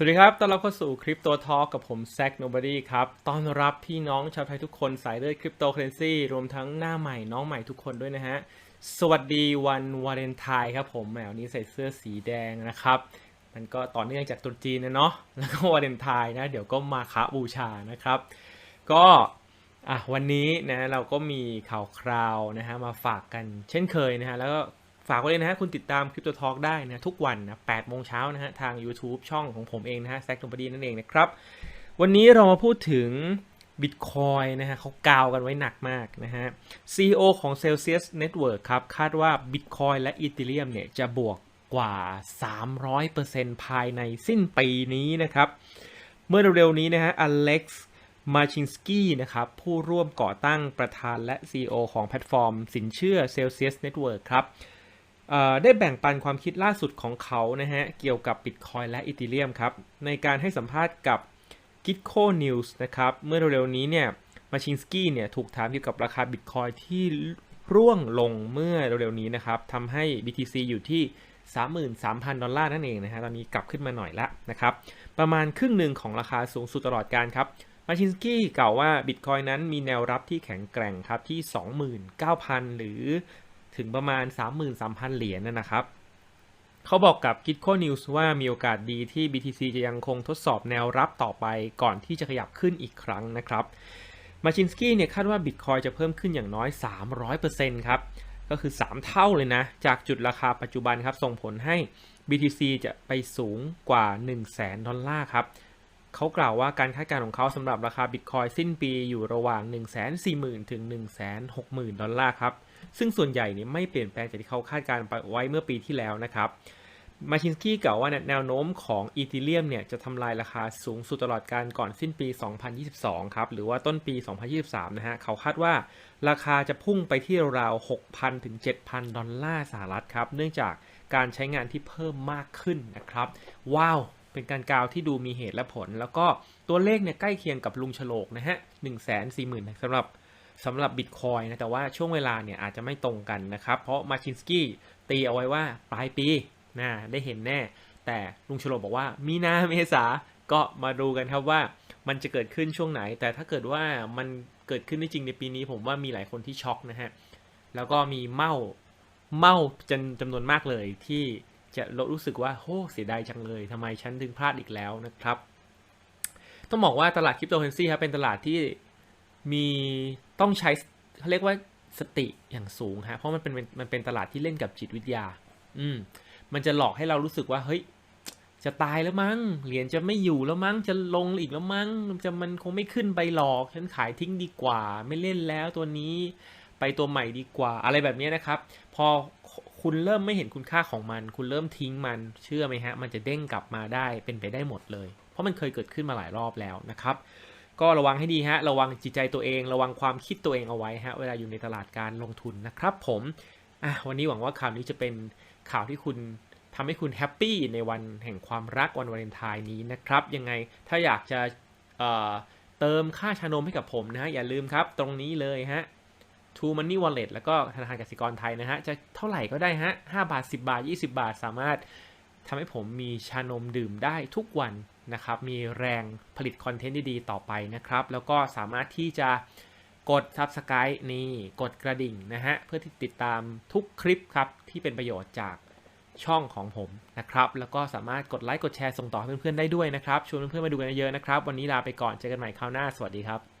สวัสดีครับ ต้อนรับเข้าสู่คริปโตทอ k กับผมแซกโนบ o ดี้ครับ ต้อนรับพี่น้องชาวไทยทุกคนสายเลือดคริปโตเคอเรนซีรวมทั้งหน้าใหม่น้องใหม่ทุกคนด้วยนะฮะ สวัสดีวันวาเลนไทน์ครับผมแหมวันนี้ใส่เสื้อสีแดงนะครับ มันก็ต่อเนื่องจากตรุษจีนนะเนาะ แล้วก็วาเลนไทน์นะ เดี๋ยวก็มาคะบูชานะครับ ก็อะวันนี้นะเราก็มีข่าวคราวนะฮะมาฝากกันเช่นเคยนะฮะ แล้วก็ ฝากไว้เลยนะฮะคุณติดตามคริปโตทอ k ได้นะทุกวันนะ8โมงเช้านะฮะทาง YouTube ช่องของผมเองนะฮะแซกโนบดีนั่นเองนะครับ วันนี้เรามาพูดถึง Bitcoin นะฮะเขากาวกันไว้หนักมากนะฮะ CEO ของ Celsius Network ครับ คาดว่า Bitcoin และ Ethereum เนี่ยจะบวกกว่า 300%ภายในสิ้นปีนี้นะครับ เมื่อเร็วๆนี้นะฮะอเล็กซ์มาชินสกี้นะครับ ผู้ร่วมก่อตั้งประธานและ CEO ของแพลตฟอร์มสินเชื่อ Celsius Network ครับ ได้แบ่งปันความคิดล่าสุดของเขานะฮะ เกี่ยวกับ Bitcoin และ Ethereum ครับ ในการให้สัมภาษณ์กับ Gitco News นะครับ เมื่อเร็วๆนี้เนี่ยมาชินสกี้เนี่ยถูกถามเกี่ยวกับราคา Bitcoin ที่ร่วงลงเมื่อเร็วๆนี้นะครับทำให้ BTC อยู่ที่33,000 ดอลลาร์นั่นเองนะฮะ ตอนนี้กลับขึ้นมาหน่อยละนะครับ ประมาณครึ่งหนึ่งของราคาสูงสุดตลอดการครับ มาชินสกี้กล่าวว่า Bitcoin นั้นมีแนวรับที่แข็งแกร่งครับที่ 29,000 หรือ ถึงประมาณ 33,000 เหรียญนนะครับ เขาบอกกับ Gitco News ว่ามีโอกาสดีที่ BTC จะยังคงทดสอบแนวรับต่อไปก่อนที่จะขยับขึ้นอีกครั้งนะครับ มาชินสกี้เนี่ยคาดว่า Bitcoin จะเพิ่มขึ้นอย่างน้อย 300%ครับ ก็คือ 3 เท่าเลยนะ จากจุดราคาปัจจุบันครับ ส่งผลให้ BTC จะไปสูงกว่า 1 0 0 0 0แดอลลาร์ครับเขากล่าวว่าการคาดการณ์ของเขาสำหรับราคา Bitcoin สิ้นปีอยู่ระหว่าง 140,000 ถึง 160,000 ดอลลาร์ครับ ซึ่งส่วนใหญ่เนี่ยไม่เปลี่ยนแปลงจากที่เขาคาดการณ์ไปไว้เมื่อปีที่แล้วนะครับมาชินสกี้กล่าวว่าแนวโน้มของอีเทเรียมเนี่ยจะทำลายราคาสูงสุดตลอดการก่อนสิ้นปี 2022 ครับ หรือว่าต้นปี 2023 นะฮะ เขาคาดว่าราคาจะพุ่งไปที่ราวๆ6,000 ถึง 7,000 ดอลลาร์สหรัฐครับ เนื่องจากการใช้งานที่เพิ่มมากขึ้นนะครับ ว้าว เป็นการกล่าวที่ดูมีเหตุและผล แล้วก็ตัวเลขเนี่ยใกล้เคียงกับลุงฉลกนะฮะ 140,000สำหรับ สำหรับบิตคอยนะแต่ว่าช่วงเวลาเนี่ยอาจจะไม่ตรงกันนะครับ เพราะมาชินสกี้ตีเอาไว้ว่าปลายปีนะได้เห็นแน่ แต่ลุงฉลบอกว่ามีนาเมษาก็มาดูกันครับว่ามันจะเกิดขึ้นช่วงไหน แต่ถ้าเกิดว่ามันเกิดขึ้นได้จริงในปีนี้ ผมว่ามีหลายคนที่ช็อกนะฮะแล้วก็มีเมาเมาจำจำนวนมากเลยที่จะรู้สึกว่าโอ้เสียดายจังเลยทำไมฉันถึงพลาดอีกแล้วนะครับ ต้องบอกว่าตลาดคริปโตเคอเรนซีครับเป็นตลาดที่ มีต้องใช้เขาเรียกว่าสติอย่างสูงฮะเพราะมันเป็นมันเป็นตลาดที่เล่นกับจิตวิทยา อืมมันจะหลอกให้เรารู้สึกว่าเฮ้ยจะตายแล้วมั้ง เหรียญจะไม่อยู่แล้วมั้ง จะลงอีกแล้วมั้ง จะมันคงไม่ขึ้นไปหรอก ฉันขายทิ้งดีกว่า ไม่เล่นแล้วตัวนี้ ไปตัวใหม่ดีกว่า อะไรแบบนี้นะครับ พอคุณเริ่มไม่เห็นคุณค่าของมัน คุณเริ่มทิ้งมัน เชื่อไหมฮะ มันจะเด้งกลับมาได้ เป็นไปได้หมดเลย เพราะมันเคยเกิดขึ้นมาหลายรอบแล้วนะครับ ก็ระวังให้ดีฮะ ระวังจิตใจตัวเอง ระวังความคิดตัวเองเอาไว้ฮะ เวลาอยู่ในตลาดการลงทุนนะครับผมอะวันนี้หวังว่าข่าวนี้จะเป็นข่าวที่คุณทำให้คุณแฮปปี้ในวันแห่งความรักวันวาเลนไทน์นี้นะครับ ยังไงถ้าอยากจะเอ่อเติมค่าชานมให้กับผมนะฮะ อย่าลืมครับ ตรงนี้เลยฮะ True Money Wallet แล้วก็ธนาคารกสิกรไทยนะฮะ จะเท่าไหร่ก็ได้ฮะ5บาท 10 บาท 20 บาท สามารถ ทำให้ผมมีชานมดื่มได้ทุกวันนะครับ มีแรงผลิตคอนเทนต์ดีๆต่อไปนะครับ แล้วก็สามารถที่จะกด Subscribe นี่กดกระดิ่งนะฮะ เพื่อที่ติดตามทุกคลิปครับ ที่เป็นประโยชน์จากช่องของผมนะครับ แล้วก็สามารถกดไลค์กดแชร์ส่งต่อให้เพื่อนๆได้ด้วยนะครับ ชวนเพื่อนๆมาดูกันเยอะๆนะครับ วันนี้ลาไปก่อนเจอกันใหม่คราวหน้า สวัสดีครับ